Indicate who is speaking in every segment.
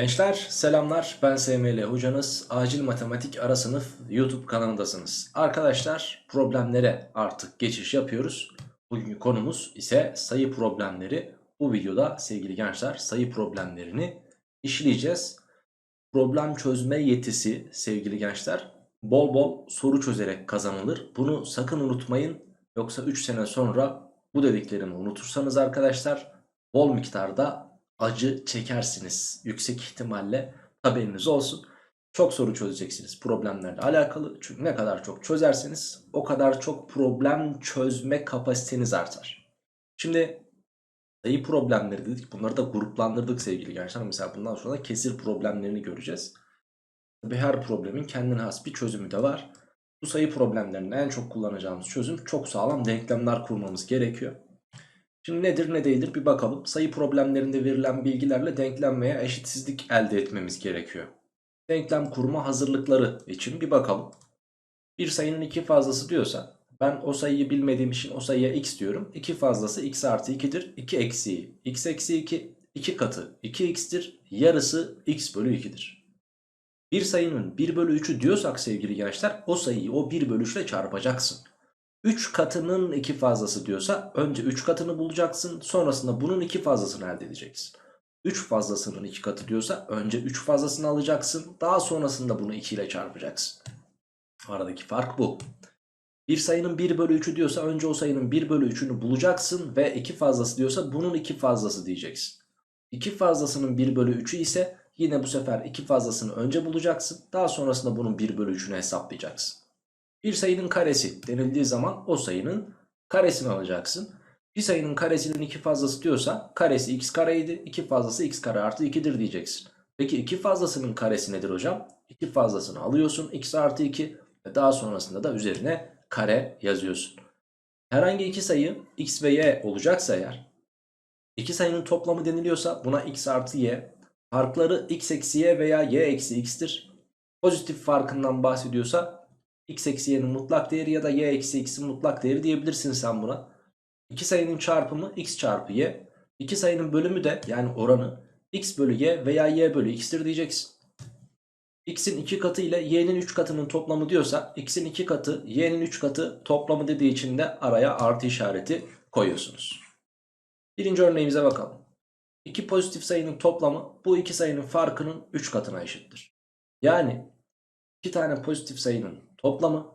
Speaker 1: Gençler selamlar ben SML hocanız acil matematik ara sınıf YouTube kanalındasınız. Arkadaşlar problemlere artık geçiş yapıyoruz. Bugünkü konumuz ise sayı problemleri. Bu videoda sevgili gençler sayı problemlerini işleyeceğiz. Problem çözme yetisi sevgili gençler bol bol soru çözerek kazanılır. Bunu sakın unutmayın yoksa 3 sene sonra bu dediklerimi unutursanız arkadaşlar bol miktarda acı çekersiniz. Yüksek ihtimalle haberiniz olsun. Çok soru çözeceksiniz problemlerle alakalı. Çünkü ne kadar çok çözerseniz o kadar çok problem çözme kapasiteniz artar. Şimdi sayı problemleri dedik. Bunları da gruplandırdık sevgili gençler. Mesela bundan sonra kesir problemlerini göreceğiz. Tabi her problemin kendine has bir çözümü de var. Bu sayı problemlerinin en çok kullanacağımız çözüm çok sağlam denklemler kurmamız gerekiyor. Şimdi nedir ne değildir bir bakalım. Sayı problemlerinde verilen bilgilerle denklem veya eşitsizlik elde etmemiz gerekiyor. Denklem kurma hazırlıkları için bir bakalım. Bir sayının iki fazlası diyorsa ben o sayıyı bilmediğim için o sayıya x diyorum. 2 fazlası x artı 2'dir. 2 eksiği x eksi 2 2 katı 2x'tir. Yarısı x bölü 2'dir. Bir sayının 1 bölü 3'ü diyorsak sevgili gençler o sayıyı o 1 bölü 3 ile çarpacaksın. 3 katının 2 fazlası diyorsa önce 3 katını bulacaksın. Sonrasında bunun 2 fazlasını elde edeceksin. 3 fazlasının 2 katı diyorsa önce 3 fazlasını alacaksın. Daha sonrasında bunu 2 ile çarpacaksın. Aradaki fark bu. Bir sayının 1 bölü 3'ü diyorsa önce o sayının 1 bölü 3'ünü bulacaksın ve 2 fazlası diyorsa bunun 2 fazlası diyeceksin. 2 fazlasının 1 bölü 3'ü ise yine bu sefer 2 fazlasını önce bulacaksın. Daha sonrasında bunun 1 bölü 3'ünü hesaplayacaksın. Bir sayının karesi denildiği zaman o sayının karesini alacaksın. Bir sayının karesinin 2 fazlası diyorsa karesi x kareydi. 2 fazlası x kare artı 2'dir diyeceksin. Peki 2 fazlasının karesi nedir hocam? 2 fazlasını alıyorsun x artı 2 ve daha sonrasında da üzerine kare yazıyorsun. Herhangi iki sayı x ve y olacaksa eğer iki sayının toplamı deniliyorsa buna x artı y farkları x eksi y veya y eksi x'tir. Pozitif farkından bahsediyorsa x eksi y'nin mutlak değeri ya da y eksi x'in mutlak değeri diyebilirsin sen buna. İki sayının çarpımı x çarpı y. İki sayının bölümü de yani oranı x bölü y veya y bölü x'tir diyeceksin. x'in 2 katı ile y'nin 3 katının toplamı diyorsa x'in 2 katı y'nin 3 katı toplamı dediği için de araya artı işareti koyuyorsunuz. Birinci örneğimize bakalım. İki pozitif sayının toplamı bu iki sayının farkının 3 katına eşittir. Yani iki tane pozitif sayının toplamı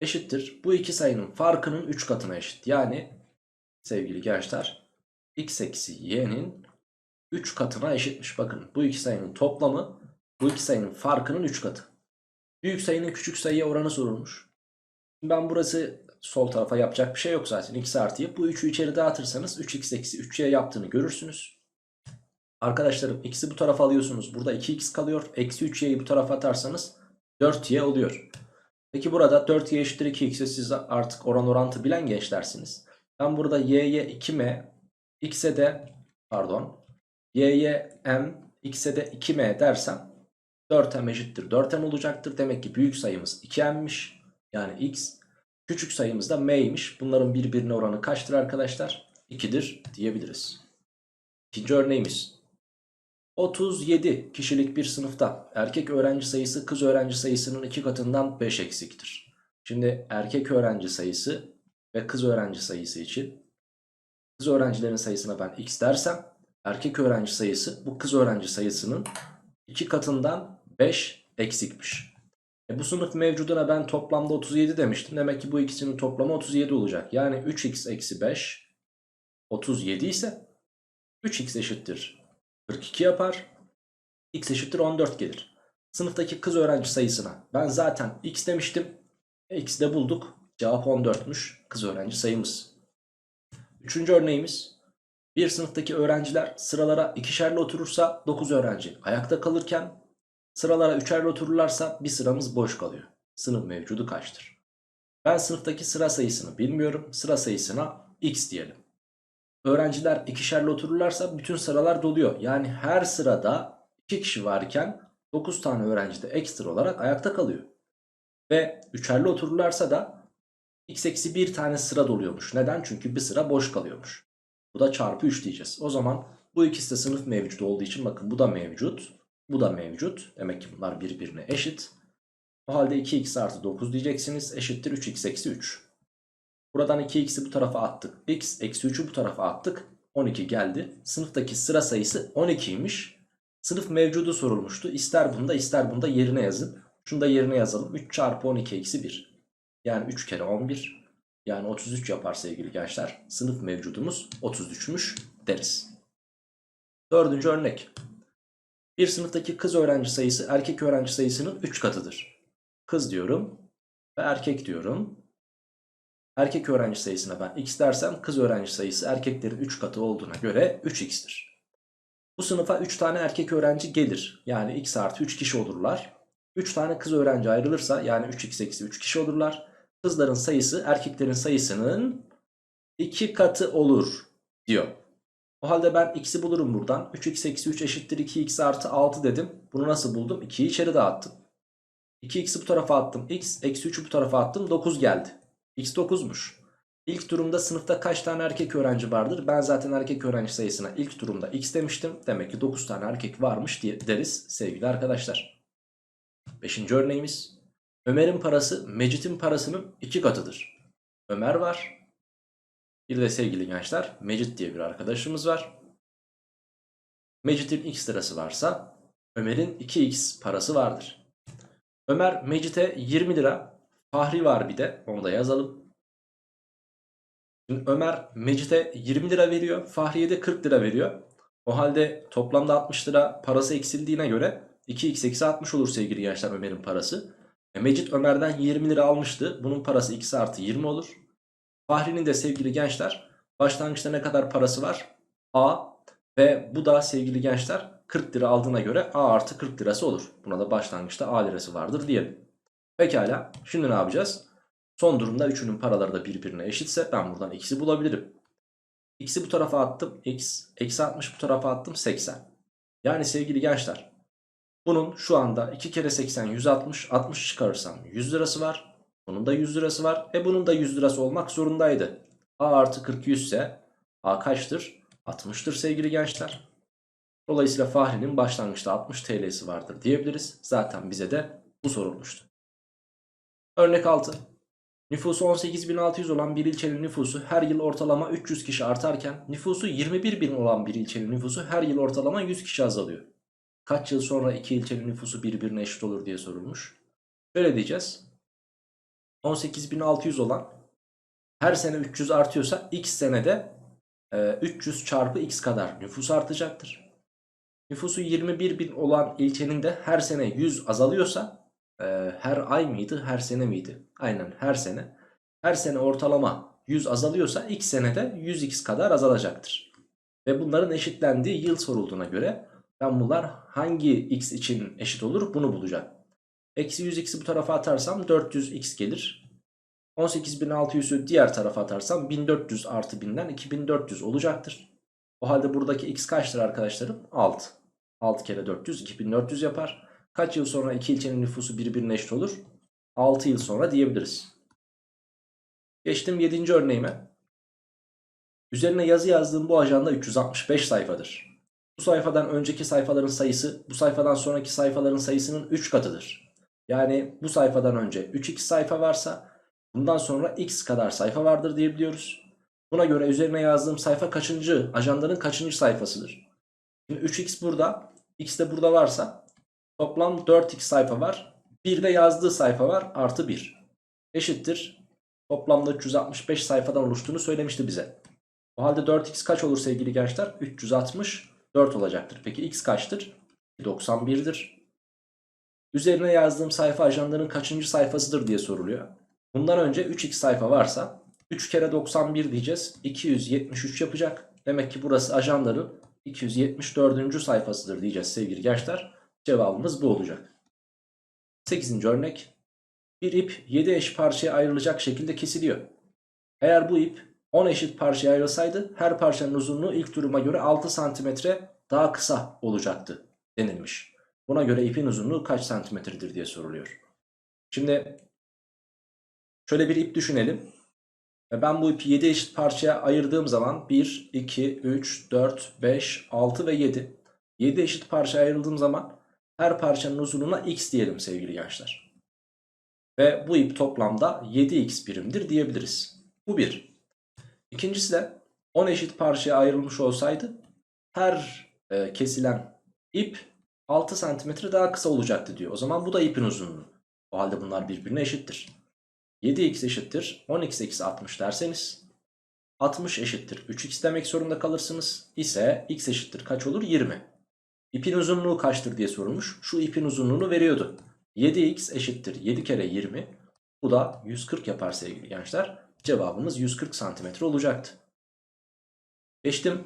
Speaker 1: eşittir. Bu iki sayının farkının 3 katına eşit. Yani sevgili gençler x eksi y'nin 3 katına eşitmiş. Bakın bu iki sayının toplamı bu iki sayının farkının 3 katı. Büyük sayının küçük sayıya oranı sorulmuş. Ben burası sol tarafa yapacak bir şey yok zaten. x artıyı bu 3'ü içeri dağıtırsanız 3x eksi 3y yaptığını görürsünüz. Arkadaşlarım x'i bu tarafa alıyorsunuz. Burada 2x kalıyor. Eksi 3y'yi bu tarafa atarsanız 4y oluyor. Peki burada 4y eşittir 2x'e siz artık oran orantı bilen gençlersiniz. Ben burada y'ye 2m, x'e de pardon y'ye m, x'e de 2m dersem 4m eşittir 4m olacaktır. Demek ki büyük sayımız 2m'miş. Yani x. Küçük sayımız da m'ymiş. Bunların birbirine oranı kaçtır arkadaşlar? 2'dir diyebiliriz. İkinci örneğimiz. 37 kişilik bir sınıfta erkek öğrenci sayısı kız öğrenci sayısının iki katından 5 eksiktir. Şimdi erkek öğrenci sayısı ve kız öğrenci sayısı için kız öğrencilerin sayısına ben x dersem erkek öğrenci sayısı bu kız öğrenci sayısının iki katından 5 eksikmiş. E bu sınıf mevcuduna ben toplamda 37 demiştim. Demek ki bu ikisinin toplamı 37 olacak. Yani 3x eksi 5 37 ise 3x eşittir 42 yapar. x eşittir 14 gelir. Sınıftaki kız öğrenci sayısına ben zaten x demiştim. E, x de bulduk. Cevap 14'müş kız öğrenci sayımız. Üçüncü örneğimiz. Bir sınıftaki öğrenciler sıralara ikişerli oturursa 9 öğrenci ayakta kalırken sıralara üçerli otururlarsa bir sıramız boş kalıyor. Sınıf mevcudu kaçtır? Ben sınıftaki sıra sayısını bilmiyorum. Sıra sayısına x diyelim. Öğrenciler ikişerli otururlarsa bütün sıralar doluyor. Yani her sırada 2 kişi varken 9 tane öğrenci de ekstra olarak ayakta kalıyor. Ve üçerli otururlarsa da x eksi bir tane sıra doluyormuş. Neden? Çünkü bir sıra boş kalıyormuş. Bu da çarpı 3 diyeceğiz. O zaman bu ikisi de sınıf mevcut olduğu için bakın bu da mevcut. Bu da mevcut. Demek ki bunlar birbirine eşit. O halde 2x artı 9 diyeceksiniz. Eşittir 3x eksi 3. Buradan 2x'i bu tarafa attık. x eksi 3'ü bu tarafa attık. 12 geldi. Sınıftaki sıra sayısı 12'ymiş. Sınıf mevcudu sorulmuştu. İster bunda ister bunda yerine yazın. Şunu da yerine yazalım. 3 çarpı 12 eksi 1. Yani 3 kere 11. Yani 33 yapar sevgili gençler. Sınıf mevcudumuz 33'müş deriz. Dördüncü örnek. Bir sınıftaki kız öğrenci sayısı erkek öğrenci sayısının 3 katıdır. Kız diyorum ve erkek diyorum. Erkek öğrenci sayısına ben x dersem kız öğrenci sayısı erkeklerin 3 katı olduğuna göre 3x'tir. Bu sınıfa 3 tane erkek öğrenci gelir. Yani x artı 3 kişi olurlar. 3 tane kız öğrenci ayrılırsa yani 3x eksi 3 kişi olurlar. Kızların sayısı erkeklerin sayısının 2 katı olur diyor. O halde ben x'i bulurum buradan. 3x eksi 3 eşittir 2x artı 6 dedim. Bunu nasıl buldum? 2'yi içeri dağıttım. 2x'i bu tarafa attım. x eksi 3'ü bu tarafa attım. 9 geldi. X 9'muş. İlk durumda sınıfta kaç tane erkek öğrenci vardır? Ben zaten erkek öğrenci sayısına ilk durumda x demiştim. Demek ki 9 tane erkek varmış diye deriz sevgili arkadaşlar. Beşinci örneğimiz. Ömer'in parası Mecit'in parasının iki katıdır. Ömer var. Bir de sevgili gençler Mecit diye bir arkadaşımız var. Mecit'in x lirası varsa Ömer'in 2x parası vardır. Ömer Mecit'e 20 lira. Fahri var bir de onu da yazalım. Şimdi Ömer Mecit'e 20 lira veriyor. Fahriye de 40 lira veriyor. O halde toplamda 60 lira parası eksildiğine göre 2x eksi 60 olur sevgili gençler Ömer'in parası. E Mecit Ömer'den 20 lira almıştı. Bunun parası x artı 20 olur. Fahri'nin de sevgili gençler başlangıçta ne kadar parası var? A ve bu da sevgili gençler 40 lira aldığına göre A artı 40 lirası olur. Buna da başlangıçta A lirası vardır diyelim. Pekala şimdi ne yapacağız? Son durumda üçünün paraları da birbirine eşitse ben buradan x'i bulabilirim. X'i bu tarafa attım x. Eksi 60 bu tarafa attım 80. Yani sevgili gençler bunun şu anda 2 kere 80 160. 60 çıkarırsam 100 lirası var. Bunun da 100 lirası var. E bunun da 100 lirası olmak zorundaydı. A artı 40 100 ise A kaçtır? 60'tır sevgili gençler. Dolayısıyla Fahri'nin başlangıçta 60 TL'si vardır diyebiliriz. Zaten bize de bu sorulmuştu. Örnek 6. Nüfusu 18.600 olan bir ilçenin nüfusu her yıl ortalama 300 kişi artarken nüfusu 21.000 olan bir ilçenin nüfusu her yıl ortalama 100 kişi azalıyor. Kaç yıl sonra iki ilçenin nüfusu birbirine eşit olur diye sorulmuş. Şöyle diyeceğiz. 18.600 olan her sene 300 artıyorsa x senede e, 300 çarpı x kadar nüfus artacaktır. Nüfusu 21.000 olan ilçenin de her sene 100 azalıyorsa e, her ay mıydı her sene miydi? Aynen her sene. Her sene ortalama 100 azalıyorsa x senede 100x kadar azalacaktır. Ve bunların eşitlendiği yıl sorulduğuna göre ben bunlar hangi x için eşit olur bunu bulacağım. Eksi 100x'i bu tarafa atarsam 400x gelir. 18.600'ü diğer tarafa atarsam 1400 artı 1000'den 2400 olacaktır. O halde buradaki x kaçtır arkadaşlarım? 6. 6 kere 400 2400 yapar. Kaç yıl sonra iki ilçenin nüfusu birbirine eşit olur? 6 yıl sonra diyebiliriz. Geçtim 7. örneğime. Üzerine yazı yazdığım bu ajanda 365 sayfadır. Bu sayfadan önceki sayfaların sayısı bu sayfadan sonraki sayfaların sayısının 3 katıdır. Yani bu sayfadan önce 3x sayfa varsa bundan sonra x kadar sayfa vardır diyebiliyoruz. Buna göre üzerine yazdığım sayfa kaçıncı, ajandanın kaçıncı sayfasıdır? Şimdi 3x burada, x de burada varsa toplam 4x sayfa var. Bir de yazdığı sayfa var artı 1. Eşittir. Toplamda 365 sayfadan oluştuğunu söylemişti bize. O halde 4x kaç olur sevgili gençler? 364 olacaktır. Peki x kaçtır? 91'dir. Üzerine yazdığım sayfa ajandanın kaçıncı sayfasıdır diye soruluyor. Bundan önce 3x sayfa varsa 3 kere 91 diyeceğiz. 273 yapacak. Demek ki burası ajandanın 274. sayfasıdır diyeceğiz sevgili gençler. Cevabımız bu olacak. 8. örnek. Bir ip 7 eş parçaya ayrılacak şekilde kesiliyor. Eğer bu ip 10 eşit parçaya ayrılsaydı her parçanın uzunluğu ilk duruma göre 6 santimetre daha kısa olacaktı denilmiş. Buna göre ipin uzunluğu kaç santimetredir diye soruluyor. Şimdi şöyle bir ip düşünelim. Ve ben bu ipi 7 eşit parçaya ayırdığım zaman 1, 2, 3, 4, 5, 6 ve 7. 7 eşit parçaya ayrıldığım zaman Her parçanın uzunluğuna x diyelim sevgili gençler. Ve bu ip toplamda 7x birimdir diyebiliriz. Bu bir. İkincisi de 10 eşit parçaya ayrılmış olsaydı her e, kesilen ip 6 santimetre daha kısa olacaktı diyor. O zaman bu da ipin uzunluğu. O halde bunlar birbirine eşittir. 7x eşittir 10x eksi 60 derseniz 60 eşittir 3x demek zorunda kalırsınız. İse x eşittir kaç olur? 20. İpin uzunluğu kaçtır diye sorulmuş. Şu ipin uzunluğunu veriyordu. 7x eşittir 7 kere 20. Bu da 140 yapar sevgili gençler. Cevabımız 140 santimetre olacaktı. Geçtim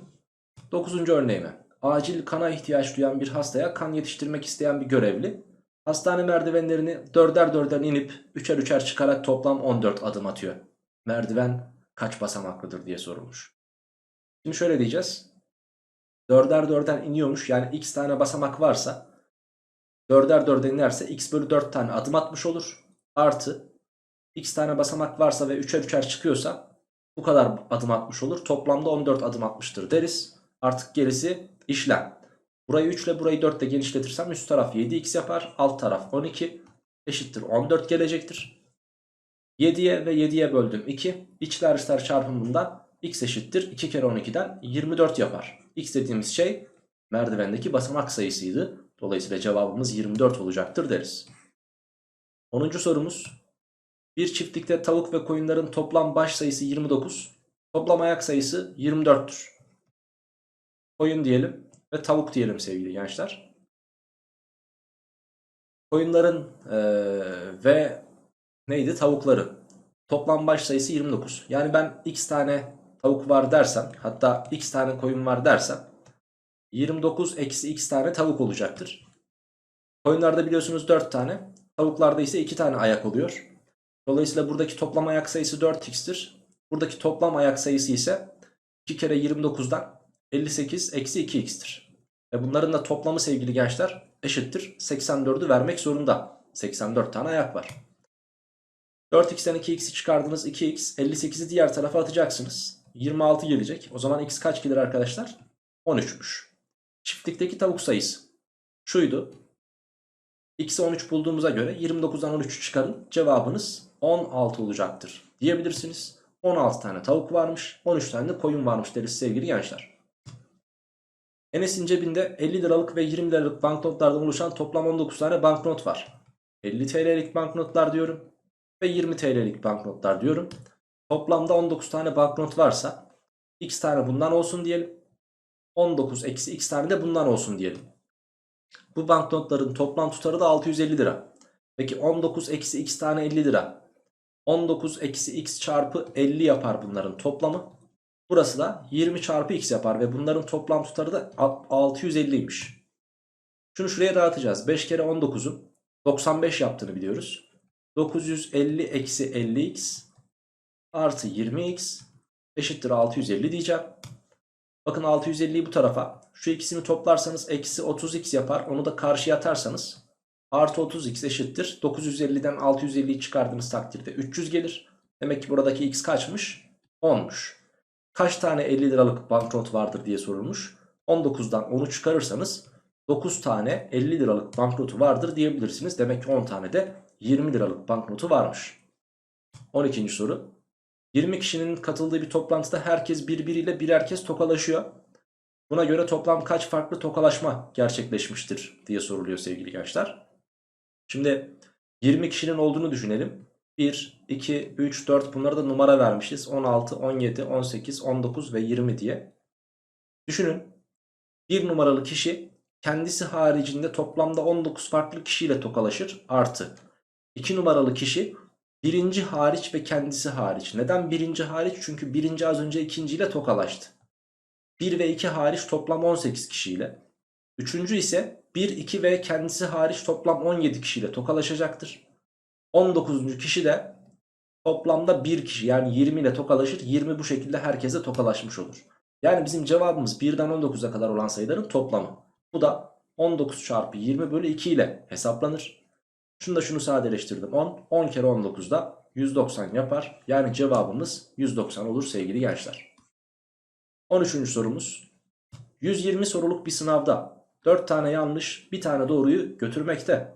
Speaker 1: 9. örneğime. Acil kana ihtiyaç duyan bir hastaya kan yetiştirmek isteyen bir görevli hastane merdivenlerini dörder dörder inip üçer üçer çıkarak toplam 14 adım atıyor. Merdiven kaç basamaklıdır diye sorulmuş. Şimdi şöyle diyeceğiz. Dörder dörder iniyormuş yani x tane basamak varsa dörder dörder inerse x bölü 4 tane adım atmış olur. Artı x tane basamak varsa ve üçer üçer çıkıyorsa bu kadar adım atmış olur. Toplamda 14 adım atmıştır deriz. Artık gerisi işlem. Burayı 3 ile burayı 4 ile genişletirsem üst taraf 7x yapar. Alt taraf 12 eşittir 14 gelecektir. 7'ye ve 7'ye böldüm 2. İçler dışlar çarpımından x eşittir 2 kere 12'den 24 yapar. X dediğimiz şey merdivendeki basamak sayısıydı. Dolayısıyla cevabımız 24 olacaktır deriz. 10. sorumuz. Bir çiftlikte tavuk ve koyunların toplam baş sayısı 29. Toplam ayak sayısı 24'tür. Koyun diyelim ve tavuk diyelim sevgili gençler. Koyunların ee, ve neydi tavukların toplam baş sayısı 29. Yani ben x tane tavuk var dersem hatta x tane koyun var dersem 29 eksi x tane tavuk olacaktır. Koyunlarda biliyorsunuz 4 tane tavuklarda ise 2 tane ayak oluyor. Dolayısıyla buradaki toplam ayak sayısı 4x'tir. Buradaki toplam ayak sayısı ise 2 kere 29'dan 58 eksi 2x'tir. Ve bunların da toplamı sevgili gençler eşittir. 84'ü vermek zorunda. 84 tane ayak var. 4x'ten 2x'i çıkardınız 2x. 58'i diğer tarafa atacaksınız. 26 gelecek. O zaman x kaç gelir arkadaşlar? 13'müş. Çiftlikteki tavuk sayısı şuydu. X'i 13 bulduğumuza göre 29'dan 13'ü çıkarın. Cevabınız 16 olacaktır diyebilirsiniz. 16 tane tavuk varmış. 13 tane de koyun varmış deriz sevgili gençler. Enes'in cebinde 50 liralık ve 20 liralık banknotlardan oluşan toplam 19 tane banknot var. 50 TL'lik banknotlar diyorum ve 20 TL'lik banknotlar diyorum. Toplamda 19 tane banknot varsa x tane bundan olsun diyelim. 19 eksi x tane de bundan olsun diyelim. Bu banknotların toplam tutarı da 650 lira. Peki 19 eksi x tane 50 lira. 19 eksi x çarpı 50 yapar bunların toplamı. Burası da 20 çarpı x yapar ve bunların toplam tutarı da 650'ymiş. Şunu şuraya dağıtacağız. 5 kere 19'un 95 yaptığını biliyoruz. 950 eksi 50x artı 20x eşittir 650 diyeceğim. Bakın 650'yi bu tarafa şu ikisini toplarsanız eksi 30x yapar. Onu da karşıya atarsanız artı 30x eşittir. 950'den 650'yi çıkardığınız takdirde 300 gelir. Demek ki buradaki x kaçmış? 10'muş. Kaç tane 50 liralık banknot vardır diye sorulmuş. 19'dan 10'u çıkarırsanız 9 tane 50 liralık banknotu vardır diyebilirsiniz. Demek ki 10 tane de 20 liralık banknotu varmış. 12. soru. 20 kişinin katıldığı bir toplantıda herkes birbiriyle birer kez tokalaşıyor. Buna göre toplam kaç farklı tokalaşma gerçekleşmiştir diye soruluyor sevgili gençler. Şimdi 20 kişinin olduğunu düşünelim. 1, 2, 3, 4 bunlara da numara vermişiz. 16, 17, 18, 19 ve 20 diye. Düşünün bir numaralı kişi kendisi haricinde toplamda 19 farklı kişiyle tokalaşır. Artı 2 numaralı kişi birinci hariç ve kendisi hariç. Neden birinci hariç? Çünkü birinci az önce ikinciyle tokalaştı. 1 ve 2 hariç toplam 18 kişiyle. Üçüncü ise 1, 2 ve kendisi hariç toplam 17 kişiyle tokalaşacaktır. 19. kişi de toplamda 1 kişi yani 20 ile tokalaşır. 20 bu şekilde herkese tokalaşmış olur. Yani bizim cevabımız 1'den 19'a kadar olan sayıların toplamı. Bu da 19 çarpı 20 bölü 2 ile hesaplanır. Şunu da şunu sadeleştirdim 10. 10 kere 19 da 190 yapar. Yani cevabımız 190 olur sevgili gençler. 13. sorumuz. 120 soruluk bir sınavda 4 tane yanlış bir tane doğruyu götürmekte.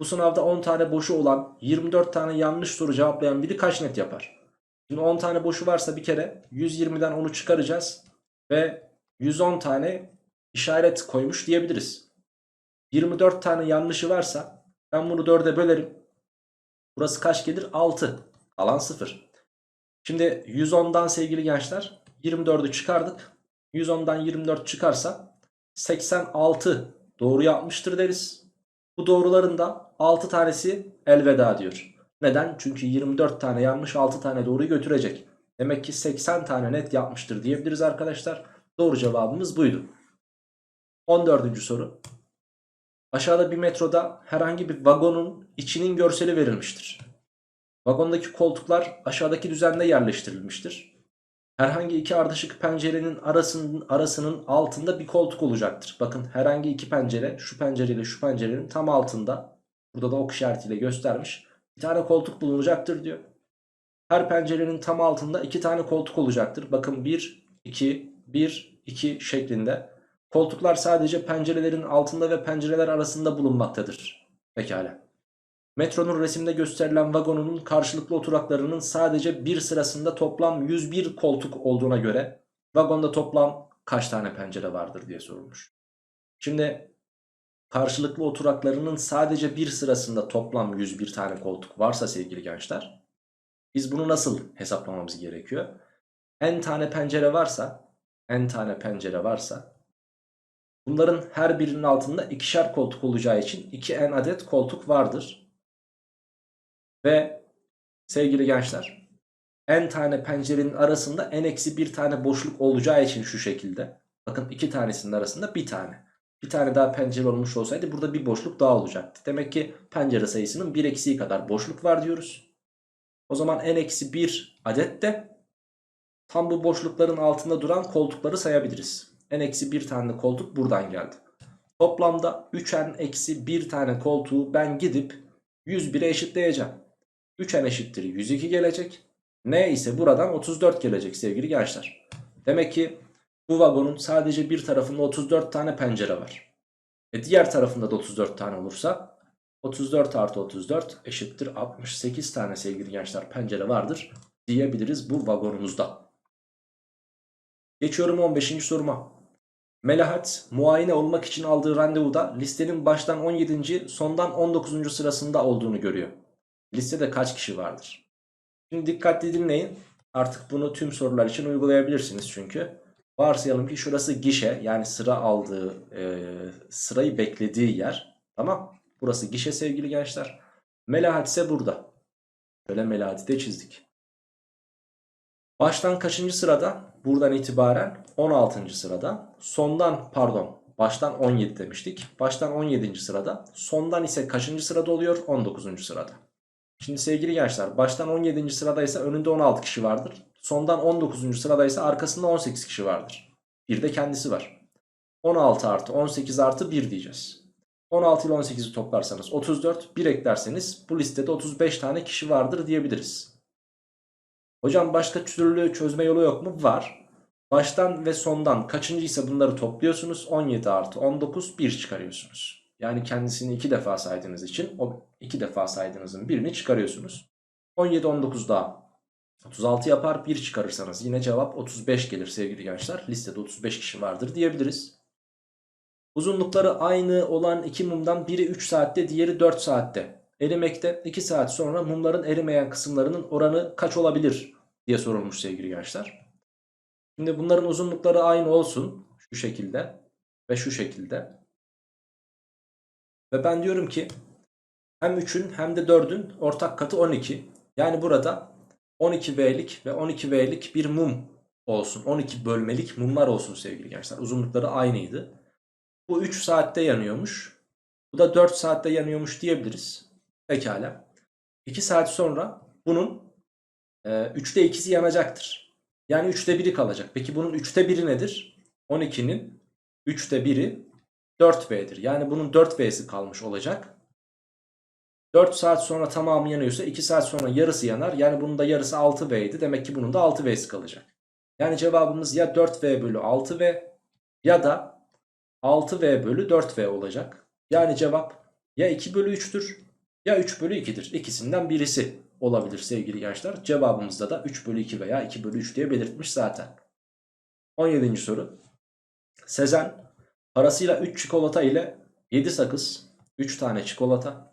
Speaker 1: Bu sınavda 10 tane boşu olan 24 tane yanlış soru cevaplayan biri kaç net yapar? Şimdi 10 tane boşu varsa bir kere 120'den 10'u çıkaracağız ve 110 tane işaret koymuş diyebiliriz. 24 tane yanlışı varsa ben bunu 4'e bölerim. Burası kaç gelir? 6. Alan 0. Şimdi 110'dan sevgili gençler 24'ü çıkardık. 110'dan 24 çıkarsa 86 doğru yapmıştır deriz. Bu doğruların da 6 tanesi elveda diyor. Neden? Çünkü 24 tane yanlış 6 tane doğruyu götürecek. Demek ki 80 tane net yapmıştır diyebiliriz arkadaşlar. Doğru cevabımız buydu. 14. soru. Aşağıda bir metroda herhangi bir vagonun içinin görseli verilmiştir. Vagondaki koltuklar aşağıdaki düzende yerleştirilmiştir. Herhangi iki ardışık pencerenin arasının, arasının altında bir koltuk olacaktır. Bakın herhangi iki pencere şu pencereyle şu pencerenin tam altında burada da ok işaretiyle göstermiş. Bir tane koltuk bulunacaktır diyor. Her pencerenin tam altında iki tane koltuk olacaktır. Bakın 1, 2, 1, 2 şeklinde. Koltuklar sadece pencerelerin altında ve pencereler arasında bulunmaktadır. Pekala. Metronun resimde gösterilen vagonunun karşılıklı oturaklarının sadece bir sırasında toplam 101 koltuk olduğuna göre vagonda toplam kaç tane pencere vardır diye sorulmuş. Şimdi karşılıklı oturaklarının sadece bir sırasında toplam 101 tane koltuk varsa sevgili gençler biz bunu nasıl hesaplamamız gerekiyor? n tane pencere varsa n tane pencere varsa bunların her birinin altında ikişer koltuk olacağı için 2n adet koltuk vardır. Ve sevgili gençler n tane pencerenin arasında n-1 tane boşluk olacağı için şu şekilde. Bakın iki tanesinin arasında bir tane. Bir tane daha pencere olmuş olsaydı burada bir boşluk daha olacaktı. Demek ki pencere sayısının 1 eksiği kadar boşluk var diyoruz. O zaman n-1 adet de tam bu boşlukların altında duran koltukları sayabiliriz. N-1 tane koltuk buradan geldi. Toplamda 3n-1 tane koltuğu ben gidip 101'e eşitleyeceğim. 3n eşittir 102 gelecek. N ise buradan 34 gelecek sevgili gençler. Demek ki bu vagonun sadece bir tarafında 34 tane pencere var. E diğer tarafında da 34 tane olursa 34 artı 34 eşittir 68 tane sevgili gençler pencere vardır diyebiliriz bu vagonumuzda. Geçiyorum 15. soruma. Melahat muayene olmak için aldığı randevuda listenin baştan 17. sondan 19. sırasında olduğunu görüyor. Listede kaç kişi vardır? Şimdi dikkatli dinleyin. Artık bunu tüm sorular için uygulayabilirsiniz çünkü. Varsayalım ki şurası gişe yani sıra aldığı e, sırayı beklediği yer. Tamam. Burası gişe sevgili gençler. Melahat ise burada. Şöyle Melahat'i de çizdik. Baştan kaçıncı sırada? Buradan itibaren 16. sırada. Sondan pardon baştan 17 demiştik. Baştan 17. sırada. Sondan ise kaçıncı sırada oluyor? 19. sırada. Şimdi sevgili gençler baştan 17. sıradaysa önünde 16 kişi vardır. Sondan 19. sıradaysa arkasında 18 kişi vardır. Bir de kendisi var. 16 artı 18 artı 1 diyeceğiz. 16 ile 18'i toplarsanız 34. 1 eklerseniz bu listede 35 tane kişi vardır diyebiliriz. Hocam başka türlü çözme yolu yok mu? Var. Baştan ve sondan kaçıncıysa bunları topluyorsunuz. 17 artı 19 1 çıkarıyorsunuz. Yani kendisini 2 defa saydığınız için o 2 defa saydığınızın birini çıkarıyorsunuz. 17 19 daha 36 yapar 1 çıkarırsanız yine cevap 35 gelir sevgili gençler. Listede 35 kişi vardır diyebiliriz. Uzunlukları aynı olan iki mumdan biri 3 saatte diğeri 4 saatte. Erimekte 2 saat sonra mumların erimeyen kısımlarının oranı kaç olabilir diye sorulmuş sevgili gençler. Şimdi bunların uzunlukları aynı olsun şu şekilde ve şu şekilde. Ve ben diyorum ki hem 3'ün hem de 4'ün ortak katı 12. Yani burada 12V'lik ve 12V'lik bir mum olsun. 12 bölmelik mumlar olsun sevgili gençler. Uzunlukları aynıydı. Bu 3 saatte yanıyormuş. Bu da 4 saatte yanıyormuş diyebiliriz. Pekala. 2 saat sonra bunun e, 3'te 2'si yanacaktır. Yani 3'te 1'i kalacak. Peki bunun 3'te 1'i nedir? 12'nin 3'te 1'i 4V'dir. Yani bunun 4V'si kalmış olacak. 4 saat sonra tamamı yanıyorsa 2 saat sonra yarısı yanar. Yani bunun da yarısı 6V'ydi. Demek ki bunun da 6V'si kalacak. Yani cevabımız ya 4V bölü 6V ya da 6v bölü 4v olacak. Yani cevap ya 2 bölü 3'tür ya 3 bölü 2'dir. İkisinden birisi olabilir sevgili gençler. Cevabımızda da 3 bölü 2 veya 2 bölü 3 diye belirtmiş zaten. 17. soru. Sezen parasıyla 3 çikolata ile 7 sakız, 3 tane çikolata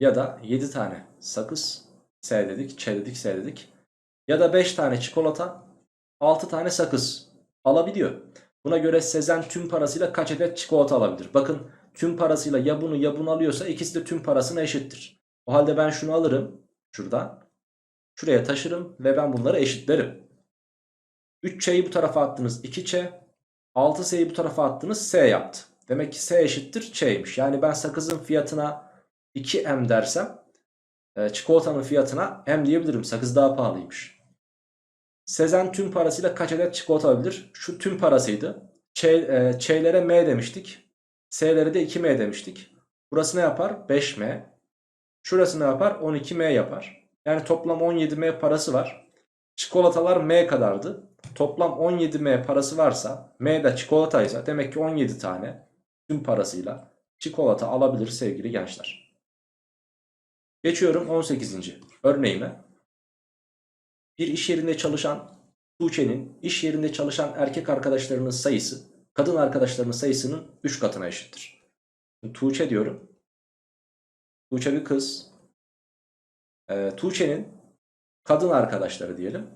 Speaker 1: ya da 7 tane sakız, S dedik, Ç dedik, S dedik ya da 5 tane çikolata, 6 tane sakız alabiliyor. Buna göre Sezen tüm parasıyla kaç adet çikolata alabilir? Bakın tüm parasıyla ya bunu ya bunu alıyorsa ikisi de tüm parasına eşittir. O halde ben şunu alırım şuradan. Şuraya taşırım ve ben bunları eşitlerim. 3Ç'yi bu tarafa attınız 2Ç. 6S'yi bu tarafa attınız S yaptı. Demek ki S eşittir Ç'ymiş. Yani ben sakızın fiyatına 2M dersem e, çikolatanın fiyatına M diyebilirim. Sakız daha pahalıymış. Sezen tüm parasıyla kaç adet çikolata alabilir? Şu tüm parasıydı. E, Ç'lere M demiştik. S'lere de 2M demiştik. Burası ne yapar? 5M. Şurası ne yapar? 12M yapar. Yani toplam 17M parası var. Çikolatalar M kadardı. Toplam 17M parası varsa M de çikolataysa demek ki 17 tane tüm parasıyla çikolata alabilir sevgili gençler. Geçiyorum 18. örneğime. Bir iş yerinde çalışan Tuğçe'nin iş yerinde çalışan erkek arkadaşlarının sayısı kadın arkadaşlarının sayısının 3 katına eşittir. Tuğçe diyorum. Tuğçe bir kız. Ee, Tuğçe'nin kadın arkadaşları diyelim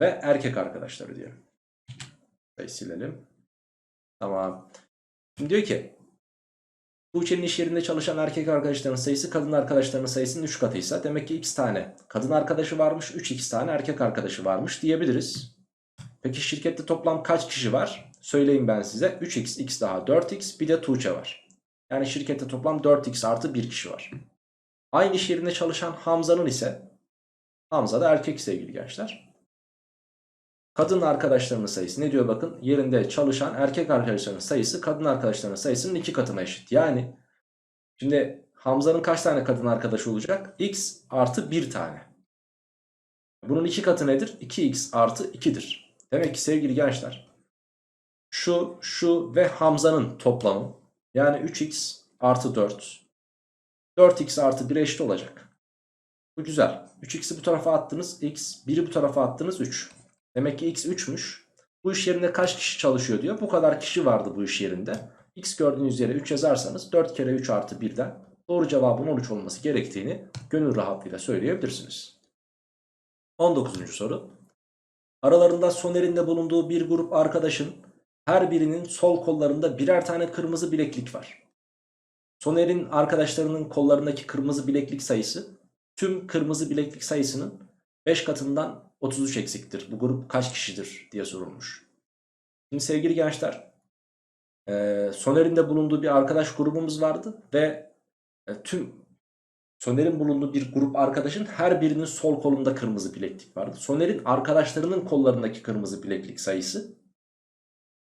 Speaker 1: ve erkek arkadaşları diyelim. Şurayı silelim. Tamam. Şimdi diyor ki Tuğçe'nin iş yerinde çalışan erkek arkadaşlarının sayısı kadın arkadaşlarının sayısının 3 katıysa demek ki x tane kadın arkadaşı varmış 3x tane erkek arkadaşı varmış diyebiliriz. Peki şirkette toplam kaç kişi var? Söyleyeyim ben size 3x x daha 4x bir de Tuğçe var. Yani şirkette toplam 4x artı 1 kişi var. Aynı iş yerinde çalışan Hamza'nın ise Hamza da erkek sevgili gençler. Kadın arkadaşlarının sayısı ne diyor bakın yerinde çalışan erkek arkadaşlarının sayısı kadın arkadaşlarının sayısının iki katına eşit. Yani şimdi Hamza'nın kaç tane kadın arkadaşı olacak? X artı 1 tane. Bunun iki katı nedir? 2x artı 2'dir. Demek ki sevgili gençler şu, şu ve Hamza'nın toplamı yani 3x artı 4 4x artı 1 eşit olacak. Bu güzel. 3x'i bu tarafa attınız x 1'i bu tarafa attınız 3. Demek ki x 3'müş. Bu iş yerinde kaç kişi çalışıyor diyor. Bu kadar kişi vardı bu iş yerinde. X gördüğünüz yere 3 yazarsanız 4 kere 3 artı 1'den doğru cevabın 13 olması gerektiğini gönül rahatlığıyla söyleyebilirsiniz. 19. soru. Aralarında Soner'in bulunduğu bir grup arkadaşın her birinin sol kollarında birer tane kırmızı bileklik var. Soner'in arkadaşlarının kollarındaki kırmızı bileklik sayısı tüm kırmızı bileklik sayısının 5 katından 33 eksiktir. Bu grup kaç kişidir diye sorulmuş. Şimdi sevgili gençler Soner'in de bulunduğu bir arkadaş grubumuz vardı ve e, tüm Soner'in bulunduğu bir grup arkadaşın her birinin sol kolunda kırmızı bileklik vardı. Soner'in arkadaşlarının kollarındaki kırmızı bileklik sayısı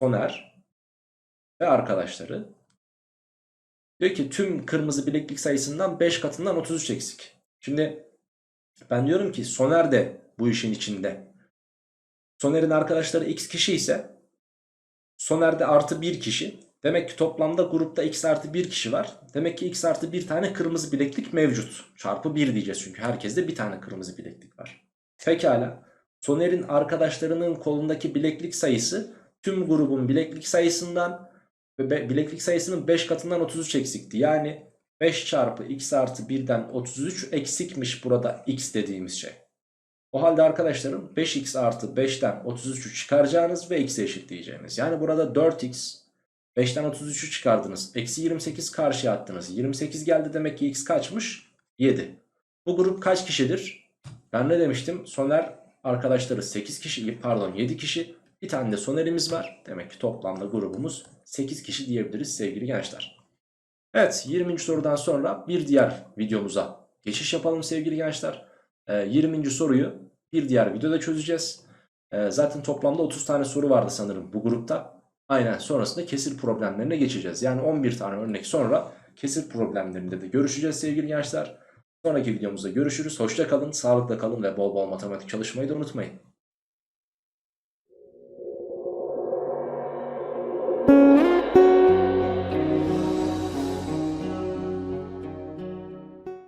Speaker 1: Soner ve arkadaşları diyor ki tüm kırmızı bileklik sayısından 5 katından 33 eksik. Şimdi ben diyorum ki Soner de bu işin içinde. Soner'in arkadaşları x kişi ise Soner'de artı 1 kişi. Demek ki toplamda grupta x artı 1 kişi var. Demek ki x artı 1 tane kırmızı bileklik mevcut. Çarpı 1 diyeceğiz çünkü herkeste bir tane kırmızı bileklik var. Pekala. Soner'in arkadaşlarının kolundaki bileklik sayısı tüm grubun bileklik sayısından ve bileklik sayısının 5 katından 33 eksikti. Yani 5 çarpı x artı 1'den 33 eksikmiş burada x dediğimiz şey. O halde arkadaşlarım 5x artı 5'ten 33'ü çıkaracağınız ve x'e eşitleyeceğiniz. Yani burada 4x 5'ten 33'ü çıkardınız. Eksi 28 karşıya attınız. 28 geldi demek ki x kaçmış? 7. Bu grup kaç kişidir? Ben ne demiştim? Soner arkadaşları 8 kişi pardon 7 kişi. Bir tane de sonerimiz var. Demek ki toplamda grubumuz 8 kişi diyebiliriz sevgili gençler. Evet 20. sorudan sonra bir diğer videomuza geçiş yapalım sevgili gençler. 20. soruyu bir diğer videoda çözeceğiz. Ee, zaten toplamda 30 tane soru vardı sanırım bu grupta. Aynen sonrasında kesir problemlerine geçeceğiz. Yani 11 tane örnek sonra kesir problemlerinde de görüşeceğiz sevgili gençler. Sonraki videomuzda görüşürüz. Hoşça kalın, sağlıkla kalın ve bol bol matematik çalışmayı da unutmayın.